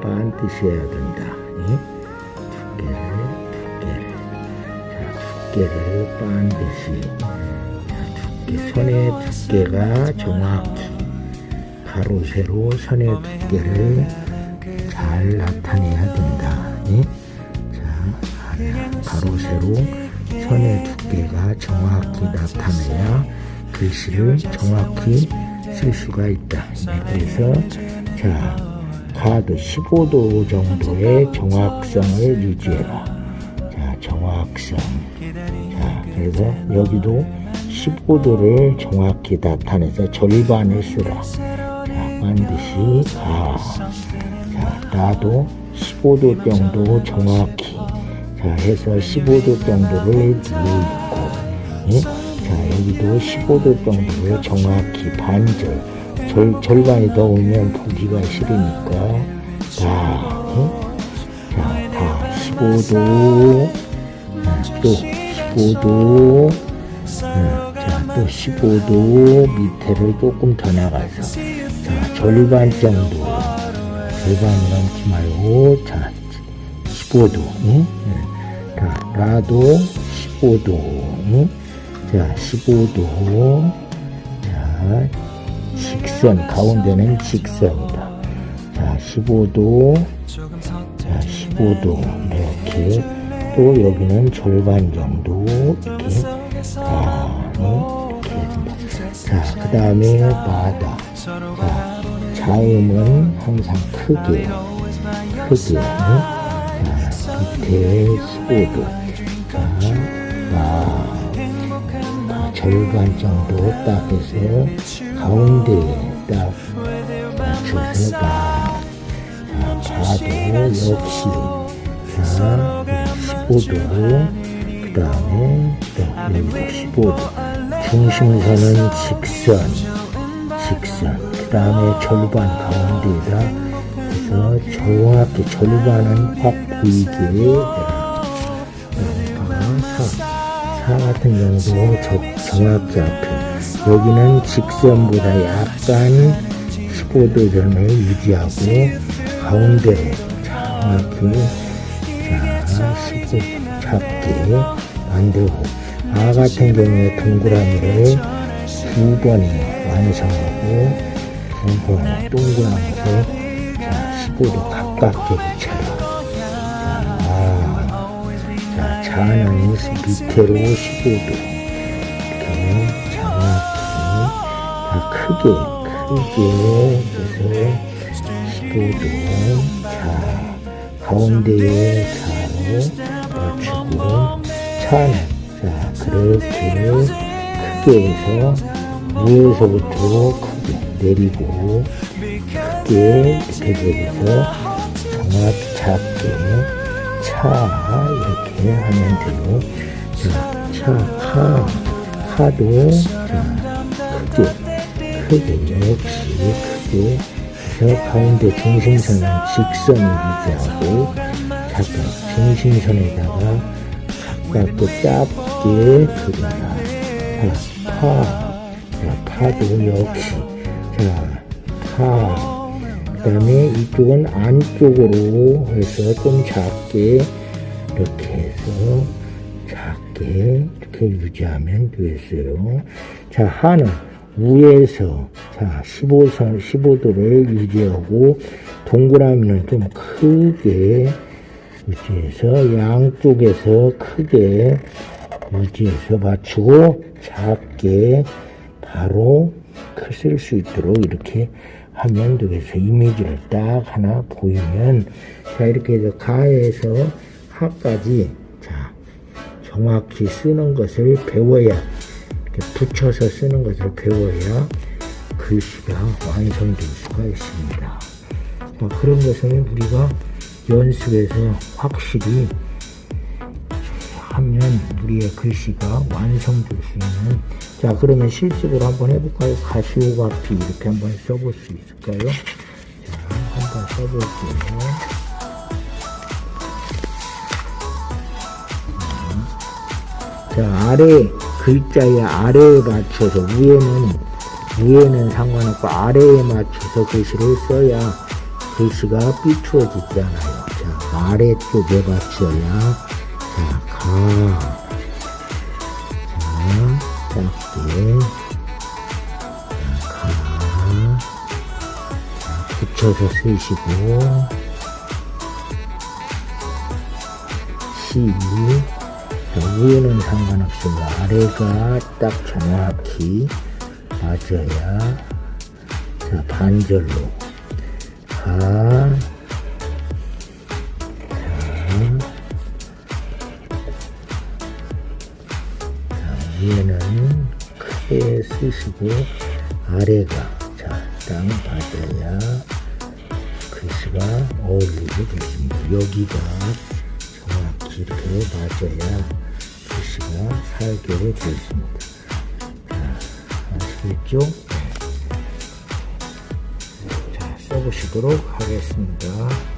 반드시 해야 된다. 예? 두께를, 두께를. 자, 두께를 반드시. 자, 두께, 선의 두께가 정확히 가로, 세로 선의 두께를 잘 나타내야 된다. 예? 자, 가로, 세로 선의 두께가 정확히 나타내야 글씨를 정확히 쓸 수가 있다. 네, 그래서 자 가드 15도 정도의 정확성을 유지해라. 자 정확성. 자 그래서 여기도 15도를 정확히 나타내서 절반을 쓰라. 자 반드시 가. 자 나도 15도 정도 정확히 자 해서 15도 정도를 누르고 예? 자 여기도 15도 정도를 정확히 반절 절, 절반이 더 오면 보기가 싫으니까 다 예? 자, 다 15도 예, 또 15도 예, 자또 15도 밑에를 조금 더 나가서 자 절반 정도 절반이 넘지 말고 자 15도 응? 예. 자, 라도 15도 응? 자 15도 자 직선 가운데는 직선이다. 자 15도. 자 15도. 이렇게. 또 여기는 절반 정도. 이렇게. 자 응? 이렇게 해준다. 자그 다음에 바다. 자 자음은 항상 크게. 크게. 응? 자, 밑에 15도. 자, 아, 아, 절반 정도 딱 해서 가운데에 딱 맞춰서 봐. 자, 봐도 역시. 자, 15도. 그 다음에 또 여기도 15도. 중심선은 직선. 직선. 그 다음에 절반 가운데에다 그래서 정확히 절반은 확 보이게 해라. 사 같은 경우도 저, 정확히 앞에 여기는 직선보다 약간 15도 전을 유지하고 가운데로 정확히 자 15도 잡게 만들고 아 같은 경우에 동그라미를 두 번에 완성하고 두 번에 동그라미를 자, 15도 가깝게. 자, 자, 자는 밑으로 15도. 이렇게 자, 크게, 크게 해서 15도. 자, 가운데에 자로 맞추고, 차는, 자, 그렇게 크게 해서 위에서부터 크게 내리고, 크게 이렇게 되면서 정확히 작게 차 이렇게 하면 되고 자, 차, 카, 카도 자, 크게 크게 역시 크게 해서 가운데 중심선은 직선을 유지하고 잠깐 중심선에다가 가깝게 짧게 그린다. 자, 파, 자, 파도 역시 자, 파 그 다음에 이쪽은 안쪽으로 해서 좀 작게 이렇게 해서 작게 이렇게 유지하면 되겠어요. 자, 하는 위에서 자 15선 15도를 유지하고 동그라미는 좀 크게 유지해서 양쪽에서 크게 유지해서 맞추고 작게 바로 쓸수 있도록 이렇게 되겠어요. 이미지를 딱 하나 보이면 자 이렇게 해서 가에서 하까지 자 정확히 쓰는 것을 배워야 이렇게 붙여서 쓰는 것을 배워야 글씨가 완성될 수가 있습니다. 자, 그런 것은 우리가 연습해서 확실히 하면 우리의 글씨가 완성될 수 있는 자 그러면 실습을 한번 해볼까요? 가시오가피 이렇게 한번 써볼 수 있을까요? 자 한번 써볼게요. 자 아래 글자의 아래에 맞춰서 위에는 위에는 상관없고 아래에 맞춰서 글씨를 써야 글씨가 삐뚤어지지 않아요. 자, 아래쪽에 받쳐야, 자, 가. 자. 자, 가. 자, 붙여서 쓰시고, 시. 자, 위에는 상관없습니다. 아래가 딱 정확히 맞아야, 자, 반절로. 가. 위에는 크게 쓰시고 아래가 자땅 맞아야 글씨가 어울리게 되십니다. 여기가 정확히 이렇게 맞아야 글씨가 살게 되십니다. 자, 아시겠죠? 네. 자, 써보시도록 하겠습니다.